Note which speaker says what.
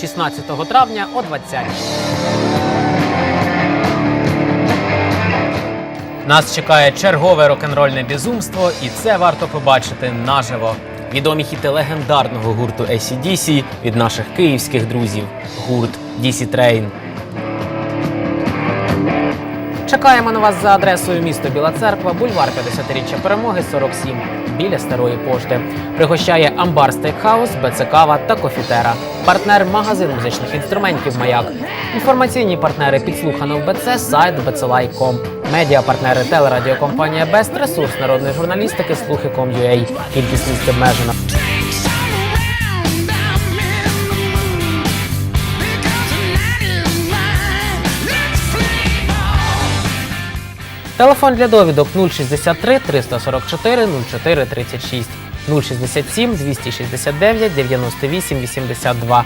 Speaker 1: 16 травня о 20 Нас чекає чергове рок-н-рольне безумство, і це варто побачити наживо. Відомі хіти легендарного гурту ACDC від наших київських друзів. Гурт DC Train. Чекаємо на вас за адресою місто Біла Церква, бульвар 50-річчя перемоги 47 біля старої пошти. Пригощає Амбар Стейкхаус, БЦ Кава та Кофітера. Партнер магазин музичних інструментів Маяк. Інформаційні партнери підслухано в БЦ, сайт bclai.com. Медіа-партнери телерадіокомпанія Бест, ресурс народної журналістики слухи.com.ua. Кількість місць обмежена. Телефон для довідок 063 344 04 36 067 269 98 82.